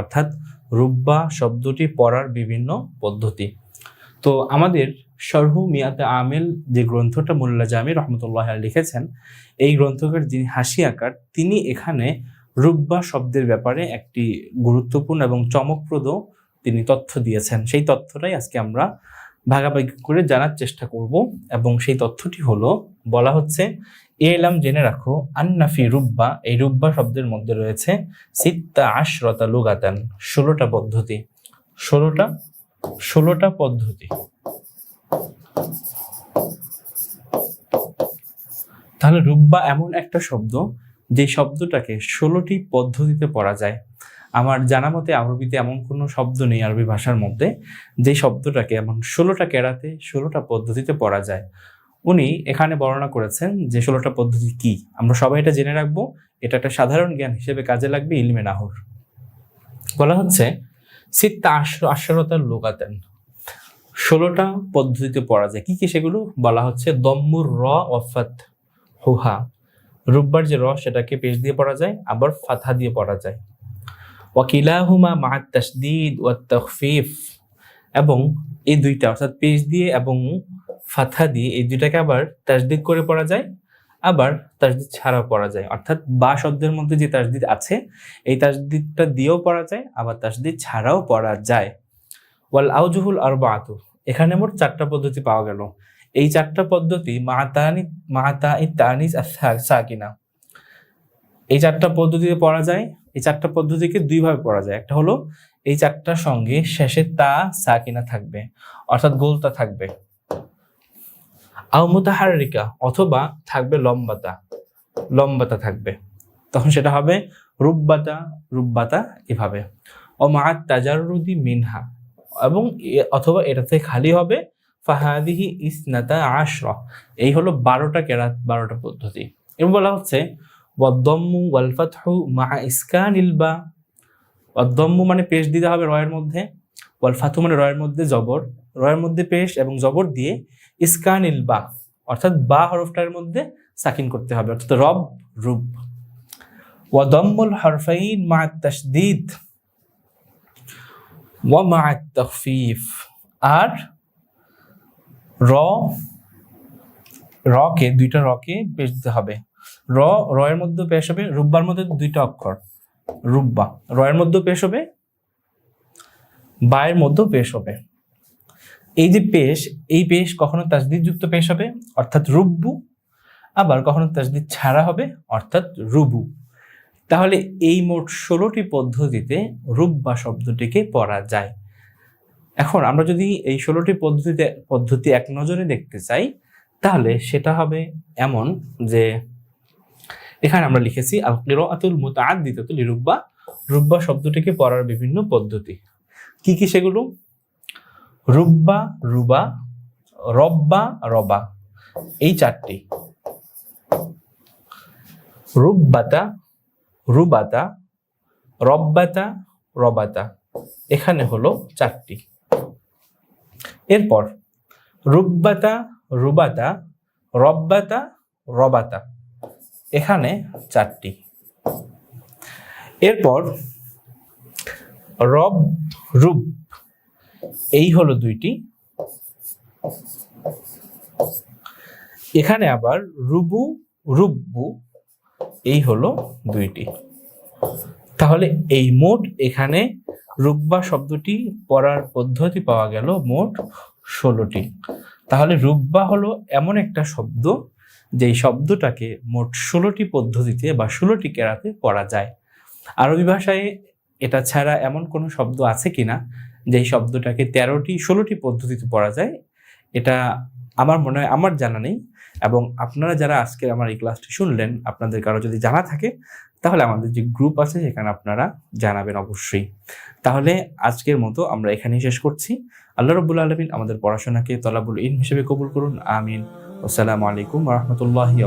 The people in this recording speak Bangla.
অর্থাৎ রুব্বা শব্দটি পড়ার বিভিন্ন পদ্ধতি। তো আমাদের শরহু মিয়াতে আমেল যে গ্রন্থটা মোল্লা জামি রহমতুল্লাহ লিখেছেন, এই গ্রন্থকার যিনি হাসি আকার, তিনি এখানে রুব্বা শব্দের ব্যাপারে একটি গুরুত্বপূর্ণ এবং চমকপ্রদ তিনি তথ্য দিয়েছেন। সেই তথ্যটাই আজকে আমরা ভাগাভাগি করে জানার চেষ্টা করব এবং সেই তথ্যটি হলো, বলা হচ্ছে এলাম জেনে রাখো আন্নাফি রুব্বা, এই রুব্বা শব্দের মধ্যে রয়েছে সিত্তা আশরতা লুগাতান, ষোলোটা পদ্ধতি। ষোলোটা ষোলোটা পদ্ধতি। তাহলে রুব্বা এমন একটা শব্দ, যে শব্দটাকে ষোলোটি পদ্ধতিতে পড়া যায়। আমার জানা মতে আরবিতে এমন কোনো শব্দ নেই আরবি ভাষার মধ্যে, যে শব্দটাকে এমন ষোলোটা কেরাতে ষোলোটা পদ্ধতিতে পড়া যায়। উনি এখানে বর্ণনা করেছেন যে ষোলোটা পদ্ধতি কি। আমরা সবাই এটা জেনে রাখব। এটা একটা সাধারণ জ্ঞান হিসেবে কাজে লাগবে ইলমে নাহর। বলা হচ্ছে, সিত্তা আশরতার লোকাতেন ষোলোটা পদ্ধতিতে পড়া যায়। কি কি সেগুলো? বলা হচ্ছে, দম্মুর র ওয়াফাত হুহা। রুব্বার যে র, সেটাকে পেশ দিয়ে পড়া যায়, আবার ফাথা দিয়ে পড়া যায়। ওয়াকিলাহুমা মা তাসদিদ ওয়া এবং এই দুইটা অর্থাৎ পেশ দিয়ে এবং ফাথা দিয়ে এই দুইটাকে আবার তাসদিদ করে পড়া যায়, আবার তাসদিদ ছাড়াও পড়া যায়। অর্থাৎ বা শব্দের মধ্যে যে তাসদিদ আছে, এই তাসদিদটা দিয়েও পড়া যায়, আবার তাসদিদ ছাড়াও পড়া যায়। ওয়াল আউজুহুল আর বাতু এখানে মোট চারটা পদ্ধতি পাওয়া গেল। এই চারটা পদ্ধতি মাতানি মাতা তানিস সাকিনা। এই চারটা পদ্ধতিতে পড়া যায়, এই চারটা পদ্ধতিকে দুইভাবে পড়া যায়। একটা হলো, এই চারটার সঙ্গে শেষে তা, সাকিনা থাকবে, অর্থাৎ গোলতা থাকবে। আও মুতাহারিকা অথবা থাকবে লম্বাতা। লম্বাতা থাকবে। তখন সেটা হবে রুব্বাতা রুব্বাতা এভাবে। ও মা তাজারুদি মিনহা। এবং অথবা এটাতে খালি হবে ফাহাদিহি ইসনাতা আশরা। এই হলো বারোটা কেরাত, বারোটা পদ্ধতি। এবং বলা হচ্ছে, ওয়াদ্দম্মু ওয়াল ফাতহু মা ইসকানিল বা। ওয়াদ্দম্মু মানে পেশ দিতে হবে রয়ের মধ্যে ওয়াল মানে রয়ের মধ্যে জবর। রয়ের মধ্যে পেশ এবং জবর দিয়ে ইসকানিল বা, অর্থাৎ বা হরফটার মধ্যে সাকিন করতে হবে, অর্থাৎ রব রূপ। ওয়াদম্মুল হরফাইন মা তাসদিদ ওয়া মা তখফিফ। আর র, রকে, দুইটা রকে পেশ দিতে হবে। র, রয়ের মধ্যে পেশ হবে, রুব্বার মধ্যে দুইটা অক্ষর। রুব্বা, রয়ের মধ্যে পেশ হবে, বায়ের মধ্যেও পেশ হবে। এই যে পেশ, এই পেশ কখনো তাসদিদ যুক্ত পেশ হবে, অর্থাৎ রুব্বু, আবার কখনো তাসদিদ ছাড়া হবে, অর্থাৎ রুবু। তাহলে এই মোট ষোলোটি পদ্ধতিতে রুব্বা শব্দটিকে পড়া যায়। এখন আমরা যদি এই ষোলোটি পদ্ধতিতে, পদ্ধতি এক নজরে দেখতে চাই, তাহলে সেটা হবে এমন যে, এখানে আমরা লিখেছি আল কিরাআতুল মুতাআদ্দিদাতুল লিরুব্বা। রুব্বা শব্দটিকে পড়ার বিভিন্ন পদ্ধতি। কি কি সেগুলো? রুব্বা, রুবা, রব্বা, রবা। এই চারটি। রুব্বাতা, রুবাতা, রব্বাতা, রবাতা। এখানে হলো চারটি। এরপর, রুব্বাতা, রুবাতা, রব্বাতা, রবাতা। এখানে চারটি। এরপর, রব, রুব। এই হলো দুইটি। এখানে আবার রুবু, রুব্বু, এই হলো দুইটি। তাহলে এই মোট এখানে রুব্বা শব্দটি পড়ার পদ্ধতি পাওয়া গেল মোট ষোলোটি। তাহলে রুব্বা হলো এমন একটা শব্দ যেই শব্দটাকে মোট ষোলোটি পদ্ধতিতে বা ষোলোটি কেরাতে পড়া যায়। আরবি ভাষায় এটা ছাড়া এমন কোনো শব্দ আছে কিনা যেই শব্দটাকে তেরোটি, ষোলোটি পদ্ধতিতে পড়া যায়, এটা আমার মনে হয় আমার জানা নেই এবং আপনারা যারা আজকে আমার এই ক্লাসটি শুনলেন, আপনাদের কারও যদি জানা থাকে, তাহলে আমাদের যে গ্রুপ আছে সেখানে আপনারা জানাবেন অবশ্যই। তাহলে আজকের মতো আমরা এখানেই শেষ করছি। আল্লাহ রবুল আলমিন আমাদের পড়াশোনাকে তলাবুল ইন হিসেবে কবুল করুন, আমিন। আসসালামু আলাইকুম রহমতুল্লাহি